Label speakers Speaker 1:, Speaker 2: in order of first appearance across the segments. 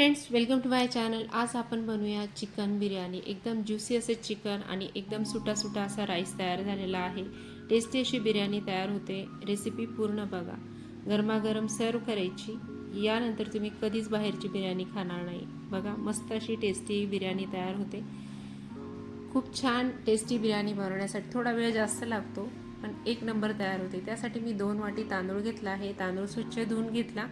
Speaker 1: Friends welcome to my channel आज आपण बनवूया चिकन बिर्याणी. एकदम ज्युसी असे चिकन आणि एकदम सुटा सुटा असा राईस तयार झालेला आहे. टेस्टी अशी बिर्याणी तयार होते. रेसिपी पूर्ण बघा. गरमागरम सर्व करायची. यानंतर तुम्ही कधीच बाहेरची बिर्याणी खाणार नाही. बघा मस्त अशी टेस्टी बिर्याणी तयार होते. खूप छान टेस्टी बिर्याणी बनवण्यासाठी थोडा वेळ जास्त लागतो पण एक नंबर तयार होते. त्यासाठी मी दोन वाटी तांदूळ घेतला आहे. तांदूळ स्वच्छ धुवून घेतला.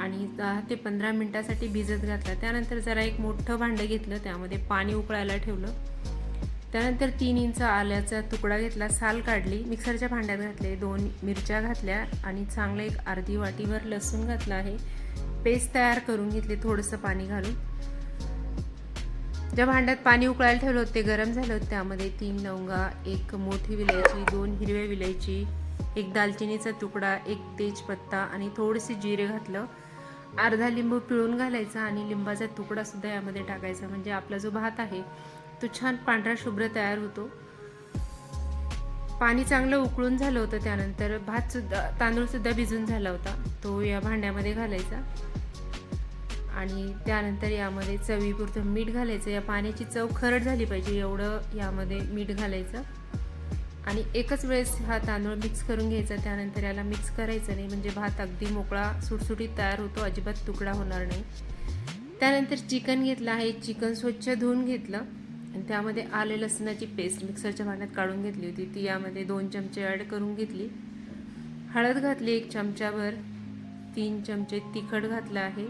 Speaker 1: आणि दहा ते पंधरा मिनटासाठी भिजत घातला. त्यानंतर जरा एक मोठं भांडं घेतलं त्यामध्ये पाणी उकळायला ठेवलं. त्यानंतर तीन इंच आल्याचा तुकडा घेतला साल काढली मिक्सरच्या भांड्यात घातले दोन मिरच्या घातल्या आणि चांगलं एक अर्धी वाटीवर लसूण घातलं आहे. पेस्ट तयार करून घेतले थोडंसं पाणी घालून. ज्या भांड्यात पाणी उकळायला ठेवलं होतं ते गरम झालं होतं. त्यामध्ये तीन लवंगा एक मोठी विलायची दोन हिरव्या विलायची एक दालचिनीचा तुकडा एक तेजपत्ता आणि थोडेसे जिरे घातलं. अर्धा लिंबू पिळून घालायचा आणि लिंबाचा तुकडासुद्धा यामध्ये टाकायचा. म्हणजे आपला जो भात आहे तो छान पांढरा शुभ्र तयार होतो. पाणी चांगलं उकळून झालं होतं त्यानंतर भातसुद्धा तांदूळसुद्धा भिजून झाला होता. तो या भांड्यामध्ये घालायचा. आणि त्यानंतर यामध्ये चवीपुरतं मीठ घालायचं. या पाण्याची चव खरड झाली पाहिजे एवढं यामध्ये मीठ घालायचं. आणि एकच वेळेस हा तांदूळ मिक्स करून घ्यायचा त्यानंतर याला मिक्स करायचं नाही. म्हणजे भात अगदी मोकळा सुटसुटीत तयार होतो अजिबात तुकडा होणार नाही. त्यानंतर चिकन घेतलं आहे. चिकन स्वच्छ धुवून घेतलं. आणि त्यामध्ये आले लसणाची पेस्ट मिक्सरच्या भांड्यात काढून घेतली होती. ती यामध्ये दोन चमचे ॲड करून घेतली. हळद घातली एक चमच्याभर तीन चमचे तिखट घातलं आहे.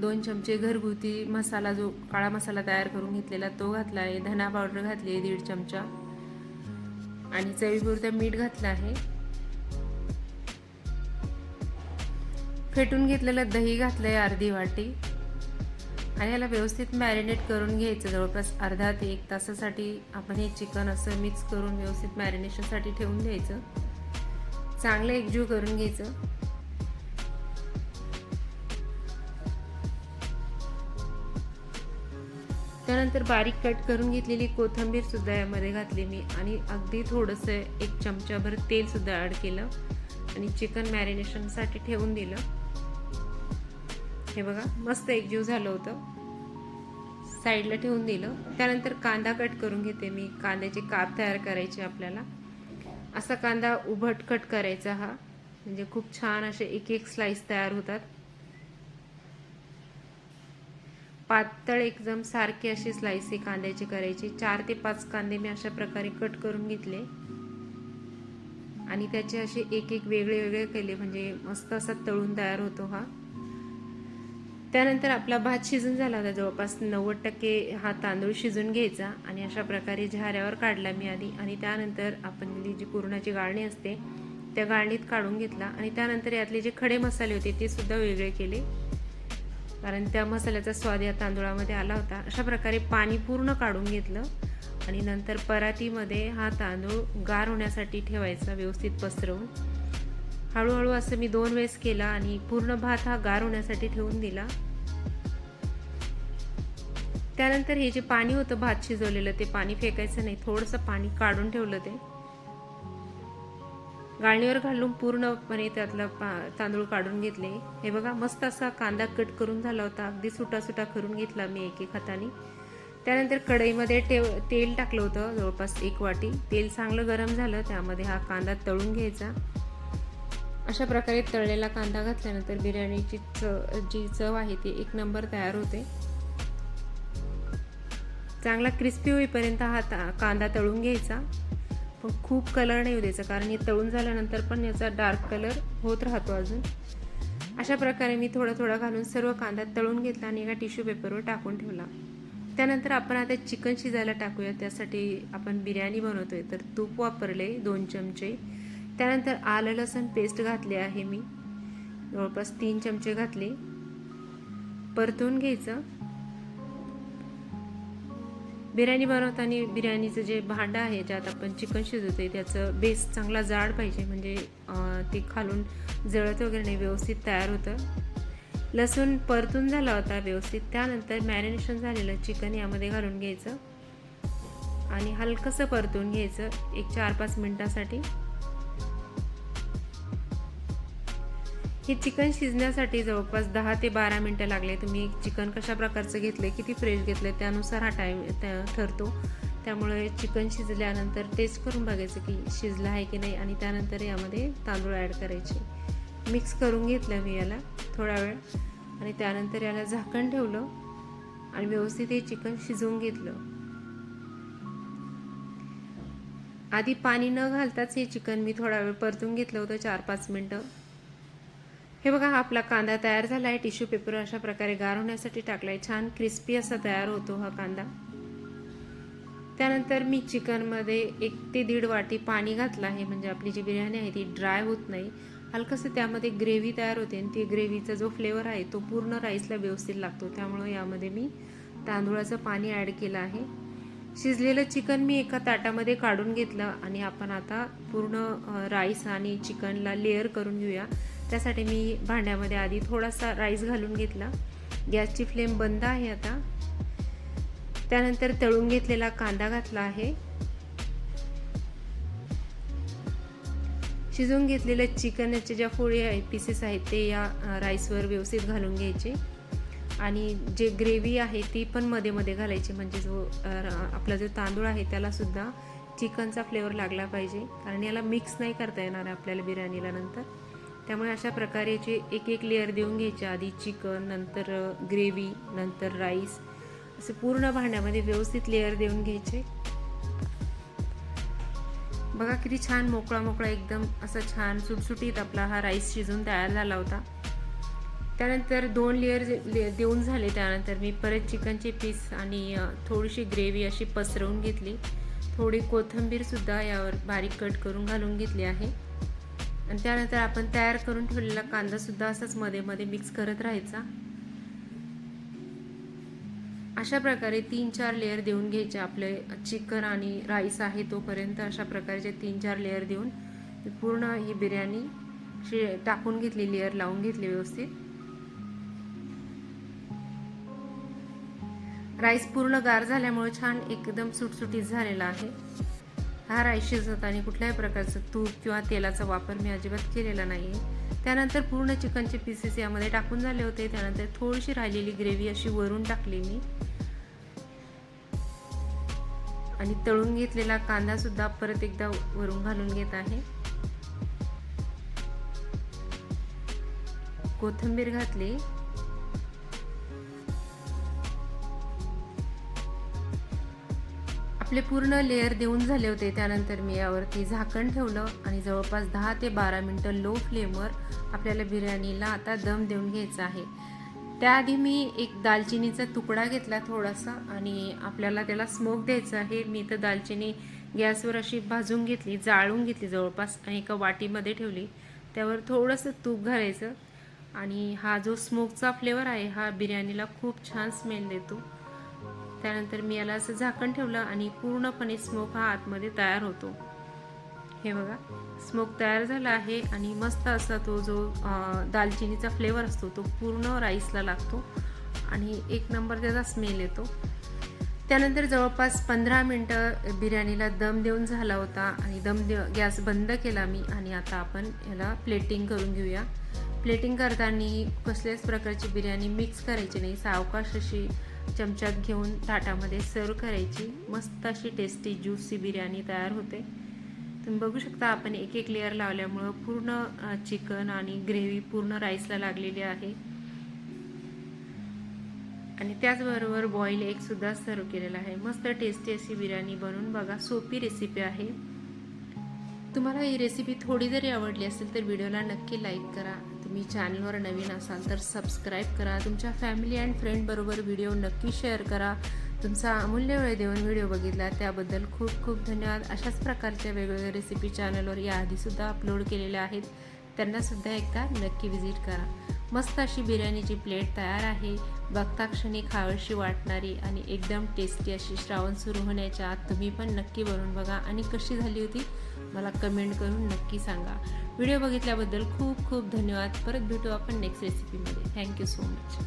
Speaker 1: दोन चमचे घरगुती मसाला जो काळा मसाला तयार करून घेतलेला तो घातला आहे धना पावडर घातली आहे दीड चमचा. आणि चवीपुरतं मीठ घातलं आहे. फेटून घेतलेलं दही घातलं आहे अर्धी वाटी. आणि याला व्यवस्थित मॅरिनेट करून घ्यायचं. जवळपास अर्धा ते एक तासासाठी आपण हे चिकन असं मिक्स करून व्यवस्थित मॅरिनेशनसाठी ठेवून द्यायचं चांगलं एकजीव करून घ्यायचं. त्यानंतर बारीक कट करून घेतलेली कोथिंबीर सुद्धा यामध्ये घातली मी. आणि अगदी थोडंसं एक चमचाभर तेल सुद्धा ॲड केलं. आणि चिकन मॅरिनेशनसाठी ठेवून दिलं. हे बघा मस्त एकजीव झालं होतं. साईडला ठेवून दिलं. त्यानंतर कांदा कट करून घेते मी. कांद्याचे काप तयार करायचे आपल्याला. असा कांदा उभट कट करायचा हा. म्हणजे खूप छान असे एक एक स्लाइस तयार होतात. पातळ एकदम सारखे असे स्लाइस हे कांद्याचे करायचे. चार ते पाच कांदे मी अशा प्रकारे कट करून घेतले. आणि त्याचे असे एक एक वेगळे वेगळे केले. म्हणजे मस्त असा तळून तयार होतो हा. त्यानंतर आपला भात शिजून झाला होता. जवळपास नव्वद टक्के हा तांदूळ शिजून घ्यायचा. आणि अशा प्रकारे झाऱ्यावर काढला मी आधी. आणि त्यानंतर आपण जी पुरणाची गाळणी असते त्या गाळणीत काढून घेतला. आणि त्यानंतर यातले जे खडे मसाले होते ते सुद्धा वेगळे केले. कारण त्या मसाल्याचा स्वाद या तांदूळामध्ये आला होता. अशा प्रकारे पाणी पूर्ण काढून घेतलं आणि नंतर परातीमध्ये हा तांदूळ गार होण्यासाठी ठेवायचा व्यवस्थित पसरवून. हळूहळू असं मी दोन वेळेस केला आणि पूर्ण भात हा गार होण्यासाठी ठेवून दिला. त्यानंतर हे जे पाणी होतं भात शिजवलेलं ते पाणी फेकायचं नाही थोडंसं पाणी काढून ठेवलं ते. गाळणीवर घालून पूर्णपणे त्यातला पा तांदूळ काढून घेतले. हे बघा मस्त असा कांदा कट करून झाला होता. अगदी सुटा सुटा करून घेतला मी एक एक हाताने त्यानंतर कढईमध्ये टेव तेल टाकलं होतं जवळपास एक वाटी. तेल चांगलं गरम झालं त्यामध्ये हा कांदा तळून घ्यायचा. अशा प्रकारे तळलेला कांदा घातल्यानंतर बिर्याणीची च जी चव आहे ती एक नंबर तयार होते. चांगला क्रिस्पी होईपर्यंत हा ता कांदा तळून घ्यायचा. पण खूप कलर नाही द्यायचा कारण हे तळून झाल्यानंतर पण याचा डार्क कलर होत राहतो अजून. अशा प्रकारे मी थोडा थोडा घालून सर्व कांदा तळून घेतला आणि एका टिश्यू पेपरवर टाकून ठेवला. त्यानंतर आपण आता चिकन शिजायला टाकूया त्यासाठी आपण बिर्याणी बनवतोय. तर तूप वापरले दोन चमचे. त्यानंतर आलं लसूण पेस्ट घातले आहे मी. जवळपास तीन चमचे घातले. परतून घ्यायचं. बिर्याणी बनवताना बिर्याणीचं जे भांडं आहे ज्यात आपण चिकन शिजवतो आहे त्याचं बेस चांगला जाड पाहिजे. म्हणजे ते खालून जळत वगैरे नाही व्यवस्थित तयार होतं. लसूण परतून झाला होता व्यवस्थित. त्यानंतर मॅरिनेशन झालेलं चिकन यामध्ये घालून घ्यायचं. आणि हलकंसं परतून घ्यायचं एक चार पाच मिनटासाठी. हे चिकन शिजण्यासाठी जवळपास दहा ते बारा मिनटं लागले. तुम्ही चिकन कशा प्रकारचं घेतलं किती फ्रेश घेतलं त्यानुसार हा टाईम ठरतो. त्यामुळे चिकन शिजल्यानंतर टेस्ट करून बघायचं की शिजलं आहे की नाही आणि त्यानंतर यामध्ये तांदूळ ॲड करायचे. मिक्स करून घेतलं मी याला थोडा वेळ आणि त्यानंतर याला झाकण ठेवलं आणि व्यवस्थित हे चिकन शिजवून घेतलं. आधी पाणी न घालताच हे चिकन मी थोडा वेळ परतून घेतलं होतं चार पाच मिनटं. हे बघा हा आपला कांदा तयार झाला आहे. टिश्यू पेपर अशा प्रकारे गार होण्यासाठी टाकला आहे छान क्रिस्पी असा तयार होतो हा कांदा. त्यानंतर मी चिकनमध्ये एक ते दीड वाटी पाणी घातलं आहे. म्हणजे आपली जी बिर्याणी आहे ती ड्राय होत नाही. हलकंसं त्यामध्ये ग्रेव्ही तयार होते आणि ती ग्रेव्हीचा जो फ्लेवर आहे तो पूर्ण राईसला व्यवस्थित लागतो. त्यामुळं यामध्ये मी तांदूळाचं पाणी ॲड केलं आहे. शिजलेलं चिकन मी एका ताटामध्ये काढून घेतलं आणि आपण आता पूर्ण राईस आणि चिकनला लेअर करून घेऊया. त्यासाठी मी भांड्यामध्ये आधी थोडासा राईस घालून घेतला. गॅसची फ्लेम बंद आहे आता. त्यानंतर तळून घेतलेला कांदा घातला आहे. शिजवून घेतलेलं चिकनच्या ज्या फोळी आहे पीसेस आहेत ते या राईसवर व्यवस्थित घालून घ्यायचे. आणि जे ग्रेव्ही आहे ती पण मध्ये मध्ये घालायची. म्हणजे जो आपला जो तांदूळ आहे त्यालासुद्धा चिकनचा फ्लेवर लागला पाहिजे. कारण याला मिक्स नाही करता येणार आपल्याला बिर्याणीला नंतर. त्यामुळे अशा प्रकारेचे एक एक लेअर देऊन घ्यायचे. आधी चिकन नंतर ग्रेव्ही नंतर राईस असे पूर्ण भांड्यामध्ये व्यवस्थित लेअर देऊन घ्यायचे. बघा किती छान मोकळा मोकळा एकदम असा छान सुटसुटीत आपला हा राईस शिजून तयार झाला होता. त्यानंतर दोन लेअर देऊन झाले. त्यानंतर मी परत चिकनचे पीस आणि थोडीशी ग्रेव्ही अशी पसरवून घेतली. थोडी कोथिंबीरसुद्धा यावर बारीक कट करून घालून घेतली आहे. आणि त्यानंतर आपण तयार करून ठेवलेला कांदासुद्धा असाच मध्ये मध्ये मिक्स करत राहायचा. अशा प्रकारे तीन चार लेअर देऊन घ्यायचे आपले चिकन आणि राईस आहे तोपर्यंत अशा प्रकारचे तीन चार लेअर देऊन पूर्ण ही बिर्याणी टाकून घेतली लेअर लावून घेतली व्यवस्थित. राईस पूर्ण गार झाल्यामुळे छान एकदम सुटसुटीत झालेला आहे. हा राईस शिजत आणि कुठल्याही प्रकारचं तूप किंवा तेलाचा वापर मी अजिबात केलेला नाही आहे त्यानंतर पूर्ण चिकनचे पीसेस यामध्ये टाकून झाले होते. त्यानंतर थोडीशी राहिलेली ग्रेव्ही अशी वरून टाकली मी. आणि तळून घेतलेला कांदा सुद्धा परत एकदा वरून घालून घेत आहे. कोथिंबीर घातली. आपले पूर्ण लेअर देऊन झाले होते. त्यानंतर मी यावरती झाकण ठेवलं आणि जवळपास दहा ते बारा मिनटं लो फ्लेमवर आपल्याला बिर्याणीला आता दम देऊन घ्यायचा आहे. त्याआधी मी एक दालचिनीचा तुकडा घेतला थोडासा आणि आपल्याला त्याला स्मोक द्यायचा आहे. मी तर दालचिनी गॅसवर अशी भाजून घेतली जाळून घेतली जवळपास आणि एका वाटीमध्ये ठेवली. त्यावर थोडंसं तूप घालायचं आणि हा जो स्मोकचा फ्लेवर आहे हा बिर्याणीला खूप छान स्मेल देतो. त्यानंतर मी याला असं झाकण ठेवलं आणि पूर्णपणे स्मोक हा आतमध्ये तयार होतो. हे बघा स्मोक तयार झाला आहे आणि मस्त असा तो जो दालचिनीचा फ्लेवर असतो तो पूर्ण राईसला लागतो आणि एक नंबर त्याचा स्मेल येतो. त्यानंतर जवळपास पंधरा मिनटं बिर्याणीला दम देऊन झाला होता आणि दम दे गॅस बंद केला मी आणि आता आपण याला प्लेटिंग करून घेऊया. प्लेटिंग करताना कसल्याच प्रकारची बिर्याणी मिक्स करायची नाही सावकाश अशी चमच्यात घेऊन ताटामध्ये सर्व करायची. मस्त अशी टेस्टी ज्यूसी बिर्याणी तयार होते. तुम्ही बघू शकता आपण एक एक लेअर लावल्यामुळं पूर्ण चिकन आणि ग्रेव्ही पूर्ण राईसला लागलेली आहे. आणि त्याचबरोबर बॉईल एकसुद्धा सर्व केलेला आहे. मस्त टेस्टी अशी बिर्याणी बनवून बघा. सोपी रेसिपी आहे. तुम्हाला ही रेसिपी थोडी जरी आवडली असेल तर व्हिडिओला नक्की लाईक करा. तुम्ही चॅनलवर नवीन असाल तर सबस्क्राईब करा. तुमच्या फॅमिली अँड फ्रेंडबरोबर व्हिडिओ नक्की शेअर करा. तुमचा अमूल्य वेळ देऊन व्हिडिओ बघितला त्याबद्दल खूप खूप धन्यवाद. अशाच प्रकारच्या वेगवेगळ्या रेसिपी चॅनलवर याआधीसुद्धा अपलोड केलेल्या आहेत. त्यांनासुद्धा एकदा नक्की व्हिजिट करा. मस्त अशी बिर्याणीची प्लेट तयार आहे. बघता क्षणी खावशी वाटणारी आणि एकदम टेस्टी अशी श्रावण सुरू होण्याच्या आत तुम्ही पण नक्की बनवून बघा. आणि कशी झाली होती? मला कमेंट करून नक्की सांगा. व्हिडिओ बघितल्याबद्दल खूप खूप धन्यवाद. परत भेटू आपण नेक्स्ट रेसिपीमध्ये थँक्यू सो मच